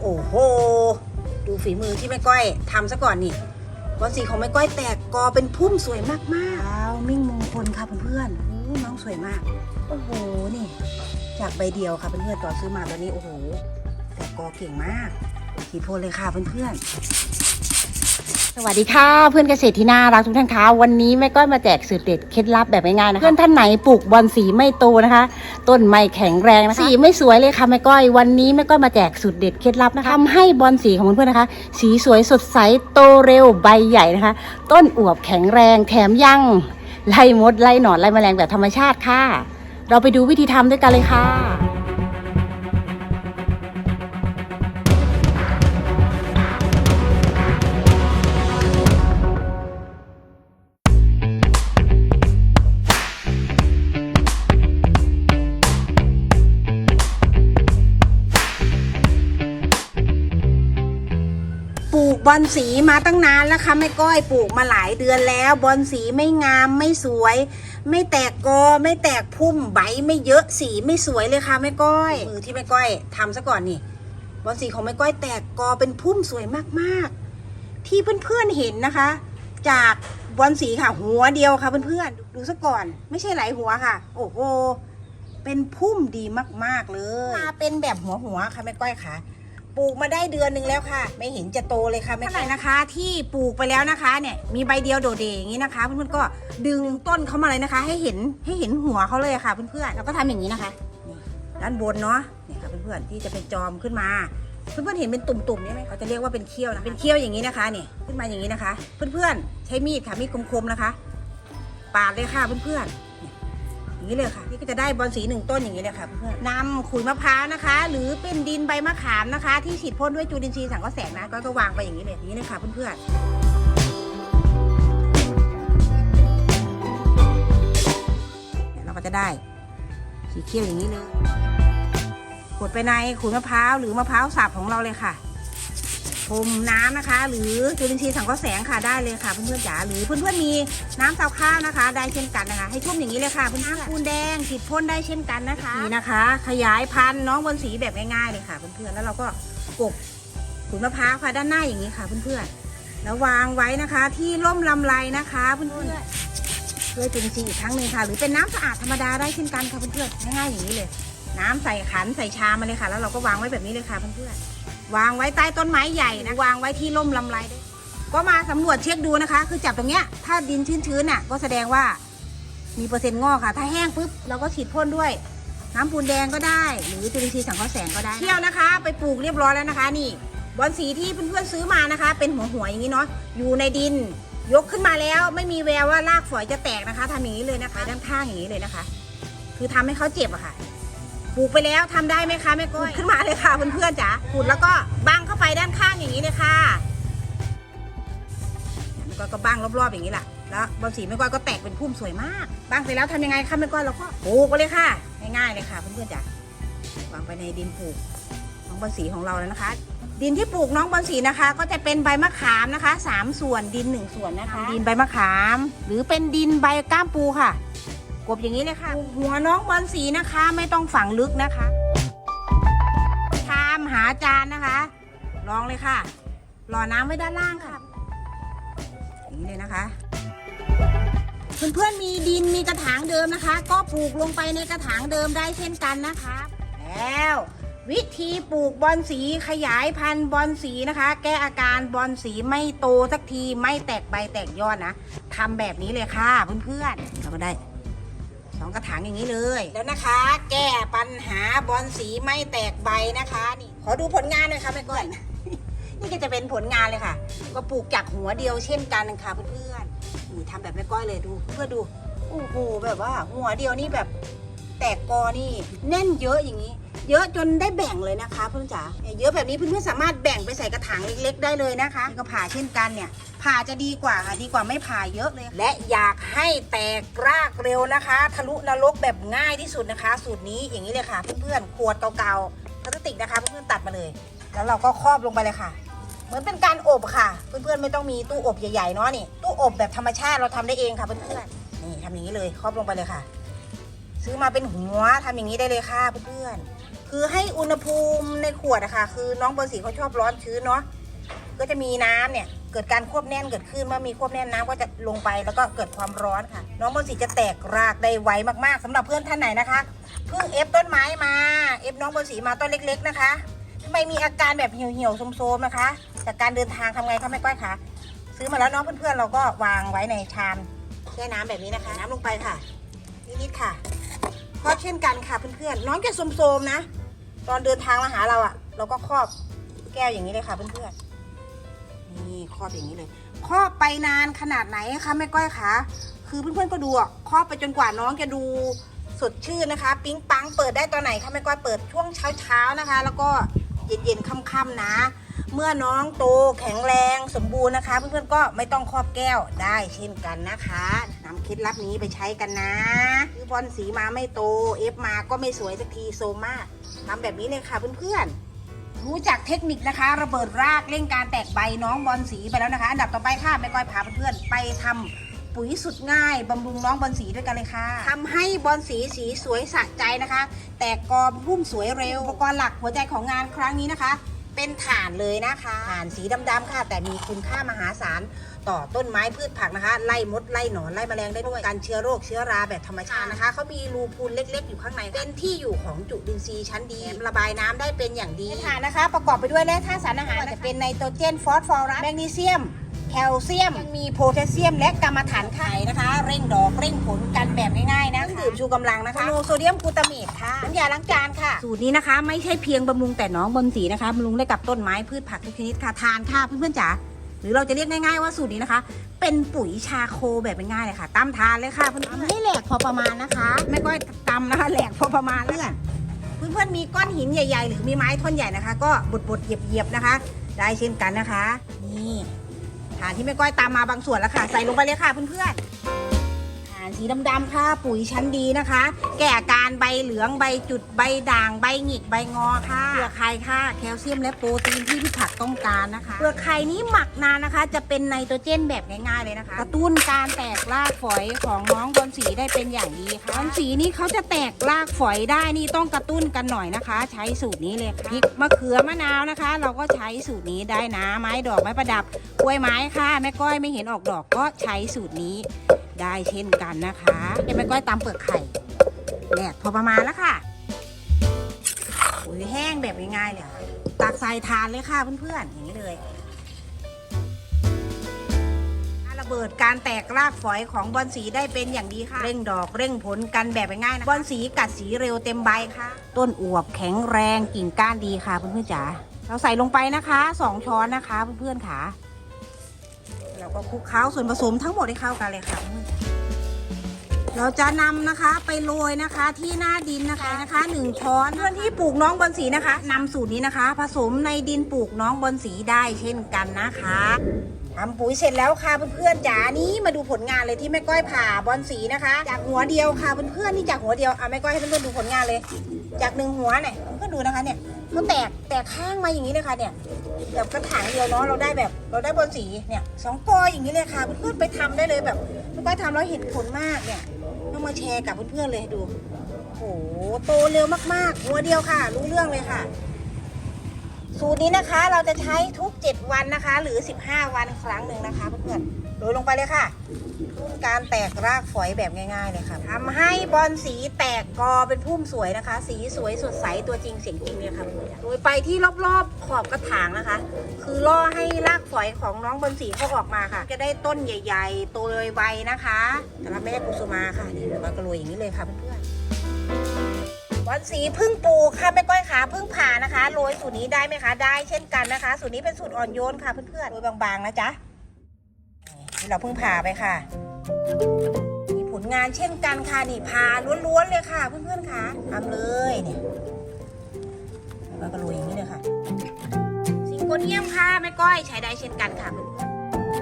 โอ้โห ดูฝีมือที่แม่ก้อยทำซะก่อนนี่บอลสีของแม่ก้อยแตกกอเป็นพุ่มสวยมากๆว้าวมิ่งมงคลค่ะเพื่อนๆอู้น้องสวยมาก โอ้โห นี่ จากใบเดียวค่ะเพื่อนๆต่อซื้อมาตอนนี้ โอ้โห แตกกอเก่งมากขีดโพลเลยค่ะเพื่อนๆส วัสดีค่ะเพื่อนเกษตรที่น่ารักทุกท่านคะวันนี้แม่ก้อยมาแจกสูตรเด็ดเคล็ดลับแบบง่ายๆนะคะเพื่อนท่านไหนปลูกบอนสีไม่โตนะคะ ต้นไม่แข็งแรงนะคะสีไม่สวยเลยค่ะแม่ก้อยวันนี้แม่ก้อยมาแจกสูตรเด็ดเคล็ดลับนะคะทำให้บอนสีของเพื่อนๆนะคะ สีสวยสดใสโตเร็วใบใหญ่นะคะ ต้นอวบแข็งแรงแถมยังไล่มดไล่หนอนไล่แมลงแบบธรรมชาติค่ะ เราไปดูวิธีทำด้วยกันเลยค่ะ บอนสีมาตั้งนานแล้วค่ะแม่ก้อยปลูกมาหลายเดือนแล้ว บอนสีไม่งามไม่สวย ไม่แตกกอไม่แตกพุ่มใบไม่เยอะสีไม่สวยเลยค่ะแม่ก้อยมือที่แม่ก้อยทำซะก่อนนี่ บอนสีของแม่ก้อยแตกกอเป็นพุ่มสวยมากๆ ที่เพื่อนๆเห็นนะคะ จากบอนสีค่ะ หัวเดียวค่ะเพื่อนๆดูซะก่อน ไม่ใช่หลายหัวค่ะ โอ้โหเป็นพุ่มดีมากๆเลยมาเป็นแบบหัวหัวๆค่ะแม่ก้อยค่ะ ลูกมาได้เดือนหนึ่งแล้วค่ะ ไม่เห็นจะโตเลยค่ะไม่เท่าไหร่นะคะที่ปลูกไปแล้วนะคะเนี่ยมีใบเดียวโดดเด่อย่างนี้นะคะ เพื่อนๆก็ดึงต้นเขามาเลยนะคะ ให้เห็นให้เห็นหัวเขาเลยค่ะเพื่อนๆแล้วก็ทำอย่างนี้นะคะด้านบนเนาะเนี่ยค่ะเพื่อนๆที่จะเป็นจอมขึ้นมาเพื่อนๆเห็นเป็นตุ่มๆนี่ไหมเขาจะเรียกว่าเป็นเขี้ยวนะเป็นเขี้ยวอย่างนี้นะคะเนี่ยขึ้นมาอย่างนี้นะคะ เพื่อนๆใช้มีดค่ะมีดคมๆนะคะ ปาดเลยค่ะเพื่อนๆเนี่ย อย่างนี้เลยค่ะ นี่ก็จะได้บอลสีหนึ่งต้นอย่างนี้เลยค่ะเพื่อนนำขุยมะพร้าวนะคะ หรือเป็นดินใบมะขามนะคะ ที่ฉีดพ่นด้วยจุลินทรีย์สังเคราะห์แสงนะก็ก็วางไปอย่างนี้เลยอย่างนี้เลยค่ะเพื่อนๆเนี่ยเราก็จะได้สีเขียวอย่างนี้เลยกดไปในขุยมะพร้าวหรือมะพร้าวสับของเราเลยค่ะ พรมน้ำนะคะ หรือจุลินทรีย์สังเคราะห์แสงค่ะได้เลยค่ะเพื่อนๆจ๋าหรือเพื่อนๆมีน้ำเตาข้าวนะคะ ได้เช่นกันนะคะ ให้ชุ่มอย่างนี้เลยค่ะเพื่อนๆปูนแดงฉีดพ่นได้เช่นกันนะคะนี่นะคะ ขยายพันธุ์น้องบนสีแบบง่ายๆเลยค่ะเพื่อนๆแล้วเราก็กบขุนมะพร้าวค่ะด้านหน้าอย่างนี้ค่ะเพื่อนๆแล้ววางไว้นะคะที่ร่มลำไรนะคะเพื่อนๆด้วยจุลินทรีย์อีกครั้งหนึ่งค่ะ หรือเป็นน้ำสะอาดธรรมดาได้เช่นกันค่ะเพื่อนๆง่ายๆอย่างนี้เลย น้ำใส่ขันใส่ชามมาเลยค่ะ แล้วเราก็วางไว้แบบนี้เลยค่ะเพื่อนๆ วางไว้ใต้ต้นไม้ใหญ่นะวางไว้ที่ร่มลำไรด้ก็มาสำรวจเช็คดูนะคะ คือจับตรงเนี้ยถ้าดินชื้นๆน่ะก็แสดงว่ามีเปอร์เซ็นต์งอกค่ะ ถ้าแห้งปุ๊บเราก็ฉีดพ่นด้วย น้ำปูนแดงก็ได้ หรือจุลินทรีย์สังเคราะห์แสงก็ได้เที่ยวนะคะ ไปปลูกเรียบร้อยแล้วนะคะ นี่บอนสีที่เพื่อนๆซื้อมานะคะ เป็นหัวหัวๆอย่างนี้เนาะอยู่ในดิน ยกขึ้นมาแล้วไม่มีแววว่ารากฝอยจะแตกนะคะทำอย่างนี้เลยนะคะ ด้านข้างอย่างนี้เลยนะคะ คือทำให้เขาเจ็บอะค่ะ ลูกไปแล้วทำได้ไหมคะแม่ก้อยขึ้นมาเลยค่ะเพื่อนๆจ๋าขุดแล้วก็บังเข้าไปด้านข้างอย่างนี้เลยค่ะแม่ก้อยก็บังรอบๆอย่างนี้แหละแล้วบอลสีแม่ก้อยก็แตกเป็นพุ่มสวยมากบังเสร็จแล้วทำยังไงคะแม่ก้อยเราก็ปลูกไปเลยค่ะง่ายๆเลยค่ะเพื่อนๆจ๋าวางไปในดินปลูกน้องบอลสีของเราแล้วนะคะ ดินที่ปลูกน้องบอลสีนะคะ ก็จะเป็นใบมะขามนะคะสามส่วนดินหนึ่งส่วนนะคะ ดินใบมะขาม หรือเป็นดินใบก้ามปูค่ะก บอย่างนี้เลยค่ะ หัวน้องบอลสีนะคะ ไม่ต้องฝังลึกนะคะชามหาจานนะคะ ลองเลยค่ะ หล่อน้ำไว้ด้านล่างค่ะอย่างนี้เลยนะคะ เพื่อนๆมีดินมีกระถางเดิมนะคะ ก็ปลูกลงไปในกระถางเดิมได้เช่นกันนะคะ แล้ววิธีปลูกบอนสีขยายพันธุ์บอนสีนะคะ แก้อาการบอนสีไม่โตสักทีไม่แตกใบแตกยอดนะทำแบบนี้เลยค่ะเพื่อนๆเราก็ได้ สองกระถางอย่างนี้เลย แล้วนะคะ แก้ปัญหาบอลสีไม่แตกใบนะคะนี่ ขอดูผลงานหน่อยค่ะแม่ก้อยนี่ก็จะเป็นผลงานเลยค่ะ ก็ปลูกจากหัวเดียวเช่นกันนะคะเพื่อนๆนี่ทำแบบแม่ก้อยเลยดูเพื่อดูโอ้โหแบบว่า หัวเดียวนี่แบบแตกกอนี่แน่นเยอะอย่างนี้ เยอะจนได้แบ่งเลยนะคะเพื่อนจ๋าเยอะแบบนี้เพื่อนๆสามารถแบ่งไปใส่กระถางเล็ก ๆ ได้เลยนะคะ ก็ผ่าเช่นกันเนี่ย ผ่าจะดีกว่าค่ะดีกว่าไม่ผ่าเยอะเลย และอยากให้แตกรากเร็วนะคะ ทะลุนรกแบบง่ายที่สุดนะคะ สูตรนี้อย่างนี้เลยค่ะ เพื่อนๆขวดเก่าๆพลาสติกนะคะ เพื่อนๆตัดมาเลย แล้วเราก็ครอบลงไปเลยค่ะ เหมือนเป็นการอบค่ะ เพื่อนๆไม่ต้องมีตู้อบใหญ่ๆเนาะนี่ตู้อบแบบธรรมชาติเราทำได้เองค่ะเพื่อนๆนี่ทำอย่างนี้เลยครอบลงไปเลยค่ะ ซื้อมาเป็นหัวทำอย่างนี้ได้เลยค่ะเพื่อนๆคือให้อุณหภูมิในขวดอะค่ะ คือน้องบอลสีเขาชอบร้อนชื้นเนาะ ก็จะมีน้ำเนี่ยเกิดการควบแน่นเกิดขึ้นเมื่อมีควบแน่นน้ำก็จะลงไปแล้วก็เกิดความร้อนค่ะ น้องบอสีจะแตกรากได้ไวมากๆสำหรับเพื่อนท่านไหนนะคะเพิ่งเอฟต้นไม้มาเอฟน้องบอสีมาต้นเล็ก ๆนะคะทำไมมีอาการแบบเหี่ยวๆโซมๆนะคะ จากการเดินทางทำไงคะแม่ก้อยคะซื้อมาแล้วน้องเพื่อนๆเราก็วางไว้ในชามแช่น้ำแบบนี้นะคะ น้ำลงไปค่ะนิดๆค่ะก็เช่นกันค่ะเพื่อนๆน้องจะโซมๆนะ ตอนเดินทางมาหาเราอะ เราก็ครอบแก้วอย่างนี้เลยค่ะเพื่อนๆ นี่ครอบอย่างนี้เลยครอบไปนานขนาดไหนคะแม่ก้อยคะคือเพื่อนๆก็ดูครอบไปจนกว่าน้องจะดูสดชื่นนะคะ ปิ๊งปังเปิดได้ตอนไหนคะแม่ก้อยเปิดช่วงเช้าๆนะคะ แล้วก็เย็นๆค่ำๆนะ เมื่อน้องโตแข็งแรงสมบูรณ์นะคะ เพื่อนๆก็ไม่ต้องครอบแก้วได้เช่นกันนะคะนำเคล็ดลับนี้ไปใช้กันนะคือบอลสีมาไม่โตเอฟมาก็ไม่สวยสักทีโซมากทำแบบนี้เลยค่ะเพื่อนๆ รู้จักเทคนิคนะคะ ระเบิดรากเร่งการแตกใบน้องบอลสีไปแล้วนะคะ อันดับต่อไปค่ะแม่ก้อยพาเพื่อนๆไปทำปุ๋ยสุดง่ายบำรุงน้องบอลสีด้วยกันเลยค่ะทำให้บอลสีสีสวยสะใจนะคะ แตกกอพุ่มสวยเร็วอุปกรณ์หลักหัวใจของงานครั้งนี้นะคะ เป็นถ่านเลยนะคะถ่านสีดำๆค่ะ แต่มีคุณค่ามหาศาลต่อต้นไม้พืชผักนะคะ ไล่มดไล่หนอนไล่แมลงได้ด้วยการเชื้อโรคเชื้อราแบบธรรมชาตินะคะเขามีรูพูนเล็ก ๆ อยู่ข้างในเป็นที่อยู่ของจุลินทรีย์ชั้นดีระบายน้ำได้เป็นอย่างดีถ่านนะคะ ประกอบไปด้วยแร่ธาตุสารอาหารจะเป็นไนโตรเจนฟอสฟอรัสแมกนีเซียม แคลเซียมยังมีโพแทสเซียม และกรรมฐานไข่นะคะ เร่งดอกเร่งผลกันแบบง่ายๆนะเครื่องดื่มชูกำลังนะคะโลโซเดียมกลูตาเมตค่ะน้ำยาล้างจานค่ะ สูตรนี้นะคะ ไม่ใช่เพียงบำรุงแต่น้องบนสีนะคะบำรุงได้กับต้นไม้พืชผักทุกชนิดค่ะทานค่ะเพื่อนๆจ๋าหรือเราจะเรียกง่ายๆว่าสูตรนี้นะคะ เป็นปุ๋ยชาโคแบบง่ายๆเลยค่ะตำทานเลยค่ะเพื่อนๆให้แหลกพอประมาณนะคะไม่ก้อยตำนะคะแหลกพอประมาณเพื่อนเพื่อนๆมีก้อนหินใหญ่ ๆ หรือมีไม้ท่อนใหญ่นะคะ ก็บดๆเหยียบๆนะคะ ได้เช่นกันนะคะ นี่ ฐานที่แม่ก้อยตามมาบางส่วนแล้วค่ะ ใส่ลงไปเลยค่ะเพื่อนๆาสีดำๆค่ะ ปุ๋ยชั้นดีนะคะ แก้อาการใบเหลืองใบจุดใบด่างใบหงิกใบงอค่ะเปลือกไข่ค่ะ แคลเซียมและโปรตีนที่พืชผักต้องการนะคะเปลือกไข่นี้หมักนานนะคะ จะเป็นไนโตรเจนแบบง่ายๆเลยนะคะ กระตุ้นการแตกรากฝอยของน้องบอลสีได้เป็นอย่างดีค่ะบอลสีนี้เขาจะแตกรากฝอยได้นี่ต้องกระตุ้นกันหน่อยนะคะ ใช้สูตรนี้เลยค่ะพริกมะเขือมะนาวนะคะ เราก็ใช้สูตรนี้ได้นะไม้ดอกไม้ประดับกล้วยไม้ค่ะแม่ก้อยไม่เห็นออกดอกก็ใช้สูตรนี้ ได้เช่นกันนะคะเดี๋ยวแม่ก้อยตำเปลือกไข่แหลกพอประมาณแล้วค่ะปุ๋ยแห้งแบบง่ายๆเลยค่ะตักใส่ทานเลยค่ะเพื่อนๆอย่างนี้เลยระเบิดการแตกรากฝอยของบอนสีได้เป็นอย่างดีค่ะ เร่งดอกเร่งผลกันแบบง่ายๆนะบอนสีกัดสีเร็วเต็มใบค่ะ ต้นอวบแข็งแรงกิ่งก้านดีค่ะเพื่อนๆจ๋าเราใส่ลงไปนะคะสองช้อนนะคะเพื่อนๆค่ะ เราก็คลุกเคล้าส่วนผสมทั้งหมดให้เข้ากันเลยค่ะ เราจะนำนะคะไปโรยนะคะที่หน้าดินนะคะนะคะหนึ่งช้อนเพื่อนที่ปลูกน้องบอลสีนะคะนำสูตรนี้นะคะ ผสมในดินปลูกน้องบอลสีได้เช่นกันนะคะทำปุ๋ยเสร็จแล้วค่ะเพื่อนๆจ๋านี้มาดูผลงานเลยที่แม่ก้อยผ่าบอลสีนะคะ จากหัวเดียวค่ะเพื่อนๆนี่จากหัวเดียวอะแม่ก้อยให้เพื่อนๆดูผลงานเลย จากหนึ่งหัวเนี่ยเพื่อนๆดูนะคะเนี่ย มันแตกแตกข้างมาอย่างนี้เลยค่ะเนี่ยแบบกระถางเดียวเนาะเราได้แบบเราได้บนสีเนี่ยสองกออย่างนี้เลยค่ะเพื่อนๆไปทำได้เลยแบบเพื่อยทำแล้วเห็นผลมากเนี่ยต้องมาแชร์กับเพื่อนๆเลยดูโอ้โหโตเร็วมากๆหัวเดียวค่ะ รู้เรื่องเลยค่ะ สูตรนี้นะคะเราจะใช้ทุก 7 วันนะคะ หรือ 15 วันครั้งหนึ่งนะคะเพื่อนๆโรยลงไปเลยค่ะทุ่นการแตกรากฝอยแบบง่ายๆเลยค่ะทำให้บอลสีแตกกอเป็นพุ่มสวยนะคะ สีสวยสดใสตัวจริงเสียงจริงเลยค่ะเพื่อนๆโรยไปที่รอบๆขอบกระถางนะคะ คือล่อให้รากฝอยของน้องบอลสีเขาออกมาค่ะ จะได้ต้นใหญ่ ๆ โตไวๆนะคะสำหรับแม่กุสุมาค่ะนี่มากระโรยอย่างนี้เลยค่ะเพื่อนๆ บอลสีพึ่งปูค่ะแม่ก้อยขาพึ่งผ่านะคะโรยสูตรนี้ได้ไหมคะได้เช่นกันนะคะ สูตรนี้เป็นสูตรอ่อนโยนค่ะเพื่อนๆโรยบางๆนะจ๊ะนี่เราพิ่งผ่าไปค่ะมีผลงานเช่นกันค่ะนี่ผ่าล้วนๆเลยค่ะเพื่อนๆค่ะทำเลยเนี่ยแล้วก็โรยอย่างนี้เลยค่ะ สิงโกเนียมค่ะแม่ก้อยใช้ได้เช่นกันค่ะ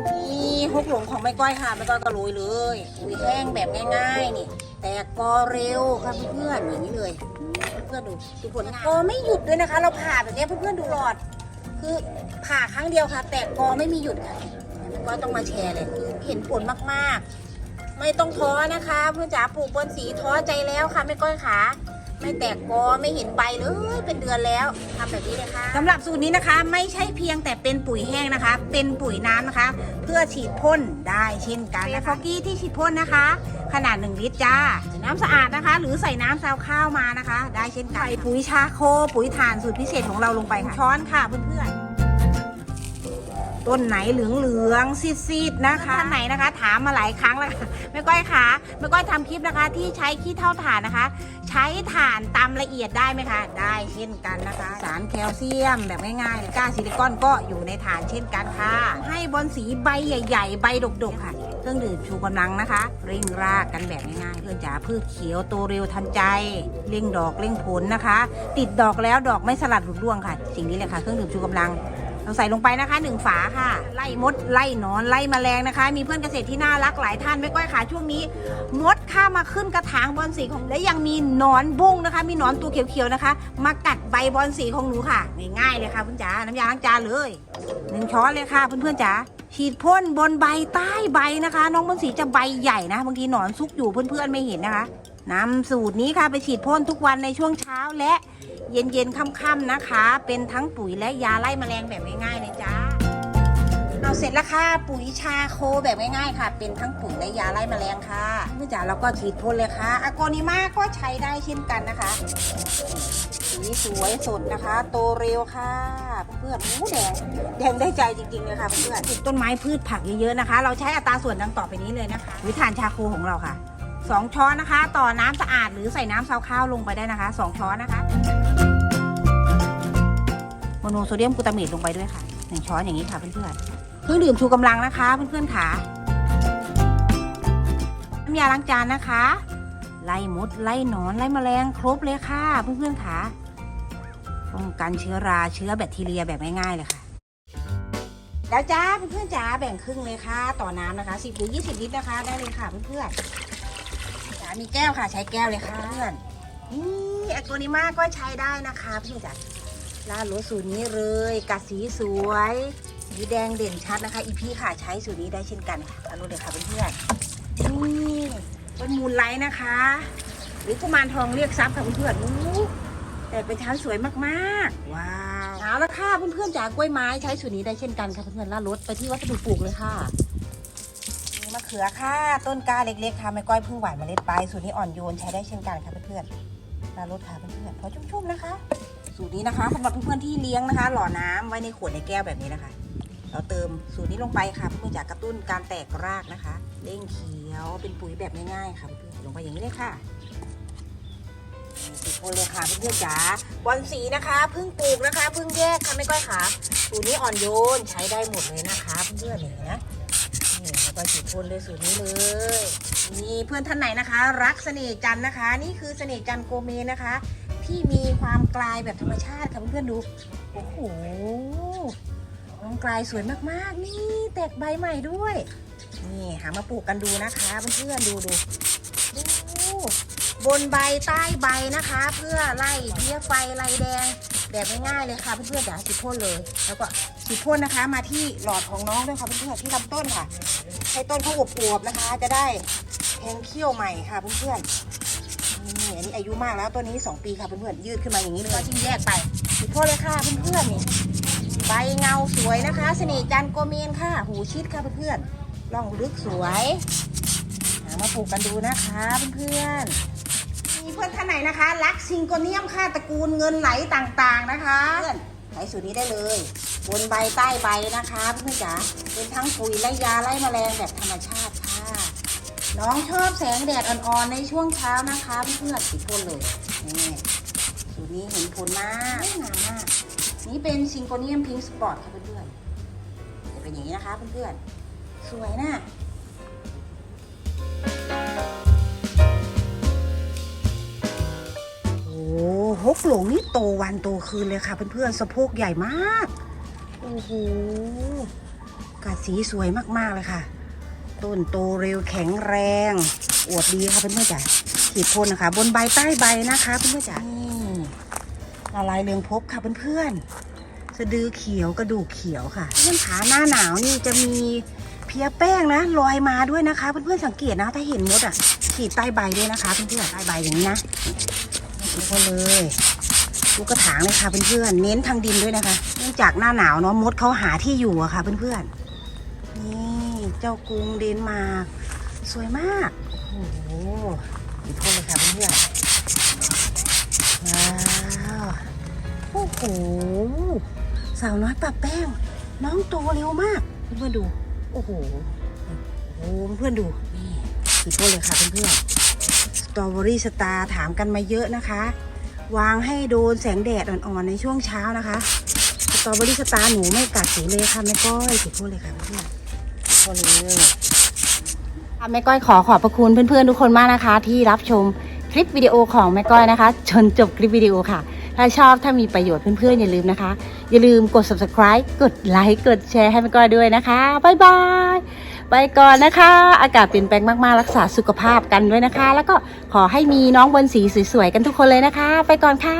นี่ฮกหลงของแม่ก้อยค่ะแม่ก้อยก็โรยเลยอุ้ยแห้งแบบง่ายๆนี่แตกกอเร็วค่ะเพื่อนๆอย่างนี้เลย เพื่อนๆดูดูผลงานกอไม่หยุดด้วยนะคะ เราผ่าแบบนี้เพื่อนๆดูหลอด คือผ่าครั้งเดียวค่ะ แต่กอไม่มีหยุดค่ะก็ต้องมาแชร์เลย เห็นผลมากๆ ไม่ต้องท้อนะคะ เพื่อนจ๋าปลูกบนสีท้อใจแล้วค่ะไม่ก้อยขา ไม่แตกกอไม่เห็นใบเลยเป็นเดือนแล้วทำแบบนี้เลยค่ะสำหรับสูตรนี้นะคะ ไม่ใช่เพียงแต่เป็นปุ๋ยแห้งนะคะ เป็นปุ๋ยน้ำนะคะ เพื่อฉีดพ่นได้เช่นกันนะคะฟอกกี้ที่ฉีดพ่นนะคะ ขนาด 1 ลิตรจ้าน้ำสะอาดนะคะ หรือใส่น้ำซาวข้าวมานะคะ ได้เช่นกันใส่ปุ๋ยชาโค ปุ๋ยถ่านสูตรพิเศษของเราลงไปค่ะช้อนค่ะเพื่อนๆ ต้นไหนเหลืองเหลืองๆซีดๆนะคะท่านไหนนะคะ ถามมาหลายครั้งแล้วค่ะแม่ก้อยคะแม่ก้อยทำคลิปนะคะ ที่ใช้ขี้เท่าถ่านนะคะ ใช้ถ่านตำละเอียดได้ไหมคะ ได้เช่นกันนะคะ สารแคลเซียมแบบง่ายๆก้าซิลิคอนก็อยู่ในถ่านเช่นกันค่ะ ให้บอลสีใบใหญ่ ๆ ใบดกๆค่ะ เครื่องดื่มชูกำลังนะคะ เร่งรากกันแบบง่ายๆเพื่อจ๋าพืชเขียวโตเร็วทันใจ เร่งดอกเร่งผลนะคะ ติดดอกแล้วดอกไม่สลัดหลุดร่วงค่ะ สิ่งนี้เลยค่ะ เครื่องดื่มชูกำลังเราใส่ลงไปนะคะหนึ่งฝาค่ะ ไล่มดไล่นอนไล่แมลงนะคะ มีเพื่อนเกษตรที่น่ารักหลายท่านไม่ก้อยขาช่วงนี้ มด ข้ามาขึ้นกระถางบอลสีของและยังมีหนอนบุ้งนะคะ มีหนอนตัวเขียวๆนะคะ มากัดใบบอลสีของหนูค่ะง่ายๆเลยค่ะเพื่อนจ๋าน้ำยาล้างจานเลยหนึ่งช้อนเลยค่ะเพื่อนๆจ๋าฉีดพ่นบนใบใต้ใบนะคะ น้องบอลสีจะใบใหญ่นะบางทีหนอนซุกอยู่เพื่อนๆไม่เห็นนะคะนำสูตรนี้ค่ะไปฉีดพ่นทุกวันในช่วงเช้าและเย็นๆค่ำๆนะคะ เป็นทั้งปุ๋ยและยาไล่แมลงแบบง่ายๆเลยจ้า เอาเสร็จแล้วค่ะปุ๋ยชาโคแบบง่ายๆค่ะ เป็นทั้งปุ๋ยและยาไล่แมลงค่ะเมื่อจ๋าเราก็ฉีดพ่นเลยค่ะอากนิมาก็ใช้ได้เช่นกันนะคะสีสวยสดนะคะ โตเร็วค่ะเพื่อนๆอู้แดงแดงได้ใจจริงๆเลยค่ะเพื่อนๆปลูกต้นไม้พืชผักเยอะๆนะคะ เราใช้อัตราส่วนดังต่อไปนี้เลยนะคะวิธานชาโคของเราค่ะสองช้อนนะคะ ต่อน้ำสะอาดหรือใส่น้ำซาวข้าวลงไปได้นะคะสองช้อนนะคะโมโนโซเดียมกลูตาเมตลงไปด้วยค่ะหนึ่งช้อนอย่างนี้ค่ะเพื่อนๆ เครื่องดื่มชูกำลังนะคะเพื่อนๆค่ะน้ำยาล้างจานนะคะ ไล่มดไล่หนอนไล่แมลงครบเลยค่ะเพื่อนๆค่ะป้องกันเชื้อราเชื้อแบคทีเรียแบบง่ายๆเลยค่ะ แล้วจ้าเพื่อนๆจ๋าแบ่งครึ่งเลยค่ะ ต่อน้ำนะคะ10หรือ20ลิตรนะคะ ได้เลยค่ะเพื่อนๆจ๋ามีแก้วค่ะ ใช้แก้วเลยค่ะเพื่อนนี่แอคโกนิมาก็ใช้ได้นะคะเพื่อนจ๋าลาดรสสูตรนี้เลยกัดสีสวย สีแดงเด่นชัดนะคะ อีพี่ค่ะใช้สูตรนี้ได้เช่นกันค่ะลาดรสเลยค่ะเพื่อนๆนี่เป็นมูลไลท์นะคะ หรือกุมารทองเรียกทรัพย์ค่ะเพื่อนๆอู้แต่เป็นชั้นสวยมากๆ ว้าวเอาละค่ะเพื่อนๆจากกล้วยไม้ใช้สูตรนี้ได้เช่นกันค่ะเพื่อนๆล่ารถไปที่วัสดุปลูกเลยค่ะมะเขือค่ะ ต้นกล้าเล็กๆค่ะไม่ก้อยเพิ่งหวานเมล็ดไปสูตรนี้อ่อนโยนใช้ได้เช่นกันค่ะเพื่อนๆล่ารถค่ะเพื่อนๆพอชุ่มๆนะคะ สูตรนี้นะคะสำหรับเพื่อนๆที่เลี้ยงนะคะ หล่อน้ำไว้ในขวดในแก้วแบบนี้นะคะ เราเติมสูตรนี้ลงไปค่ะเพื่อจะกระตุ้นการแตกรากนะคะเร่งเขียวเป็นปุ๋ยแบบง่ายๆค่ะเพื่อนลงไปอย่างนี้เลยค่ะสิบคนเลยค่ะเพื่อนๆจ๋าบอลสีนะคะเพิ่งปลูกนะคะเพิ่งแยกค่ะไม่ก้อยค่ะสูตรนี้อ่อนโยนใช้ได้หมดเลยนะคะเพื่อนๆนี่นะนี่ไม่ก้อยสิคนเลยสูตรนี้เลยนี่เพื่อนท่านไหนนะคะ รักเสน่ห์จันนะคะ นี่คือเสน่ห์จันโกเมนะคะ ที่มีความกลายแบบธรรมชาติค่ะเพื่อนๆดูโอ้โห ความกลายสวยมากๆ นี่แตกใบใหม่ด้วย นี่หามาปลูกกันดูนะคะเพื่อนๆดูดูดูบนใบใต้ใบนะคะ เพื่อไล่เพี้ยไฟไล่แดงแบบง่ายๆเลยค่ะเพื่อนๆจ๋าฉีดพ่นเลย แล้วก็ฉีดพ่นนะคะ มาที่หลอดของน้องด้วยค่ะเพื่อนๆที่ลำต้นค่ะ ให้ต้นเขาอวบๆนะคะ จะได้แทงเขี้ยวใหม่ค่ะเพื่อนๆนี่อันนี้อายุมากแล้วต้นนี้ 2 ปีค่ะเพื่อนๆยืดขึ้นมาอย่างนี้เลยก็ทิ้งแยกไปฉีดพ่นเลยค่ะเพื่อนๆนี่ ใบเงาสวยนะคะ เสน่ห์จันโกเมนค่ะ หูชิดค่ะเพื่อนๆร่องลึกสวยามาปลูกกันดูนะคะเพื่อนๆมีเพื่อนท่านไหนนะคะ รักซิงโกเนียมค่าตระกูลเงินไหลต่างๆนะคะเพื่อนใช้สูตรนี้ได้เลยบนใบใต้ใบนะคะเพื่อนจ๋าเป็นทั้งปุ๋ยและยาไล่แมลงแบบธรรมชาติค่ะ น้องชอบแสงแดดอ่อนๆในช่วงเช้านะคะเพื่อนๆติดพ่นเลยนี่สูตรนี้เห็นผลมากงามมาก นี่เป็นซิงโกเนียมพิงสปอร์ตค่ะเพื่อนๆจะเป็นอย่างนี้นะคะเพื่อนๆ สวยนะโอ้ฮกหลงนี่โตวันโตคืนเลยค่ะเพื่อนๆ สะโพกใหญ่มาก โอ้โหกาดสีสวยมากๆเลยค่ะ ต้นโตเร็วแข็งแรง อวดดีค่ะเพื่อนๆจ๋าขีดพ่นนะคะ บนใบใต้ใบนะคะเพื่อนๆจ๋านี่ ละลายเรืองพบค่ะเพื่อนๆสะดือเขียวกระดูกเขียวค่ะ เพื่อนขาหน้าหนาวนี่จะมีเพียแป้งนะลอยมาด้วยนะคะ เพื่อนๆสังเกตนะถ้าเห็นมดอะขีดใต้ใบด้วยนะคะเพื่อนๆใต้ใบอย่างนี้นะอเคทุกคนเลยลูกกระถางเลยค่ะเพื่อนๆเน้นทางดินด้วยนะคะ เนื่องจากหน้าหนาวเนาะมดเขาหาที่อยู่อะค่ะเพื่อนๆนี่เจ้ากรุงเดนมาร์กสวยมากโอ้โหอีกคนเลยค่ะเพื่อนๆ ว้าว โอ้โห สาวน้อยปะแป้ง น้องโตเร็วมาก เพื่อนๆดู โอ้โห โอ้โห เพื่อนๆดู นี่อีกคนเลยค่ะเพื่อนๆ สตรอเบอรี่สตาร์ถามกันมาเยอะนะคะ วางให้โดนแสงแดดอ่อนๆในช่วงเช้านะคะ สตรอเบอรี่สตาร์หนูไม่กัดสีเลยค่ะแม่ก้อยติดพูดเลยค่ะเพื่อนๆก็เลยแม่ก้อยขอขอบพระคุณเพื่อนๆทุกคนมากนะคะ ที่รับชม คลิปวิดีโอของแม่ก้อยนะคะ จนจบคลิปวิดีโอค่ะ ถ้าชอบถ้ามีประโยชน์เพื่อนๆ อย่าลืมนะคะ อย่าลืมกด subscribe กดไลค์กดแชร์ให้แม่ก้อยด้วยนะคะบ๊ายบายไปก่อนนะคะ อากาศเปลี่ยนแปลงมากๆ รักษาสุขภาพกันด้วยนะคะ แล้วก็ขอให้มีน้องบนสีสวยๆกันทุกคนเลยนะคะ ไปก่อนค่ะ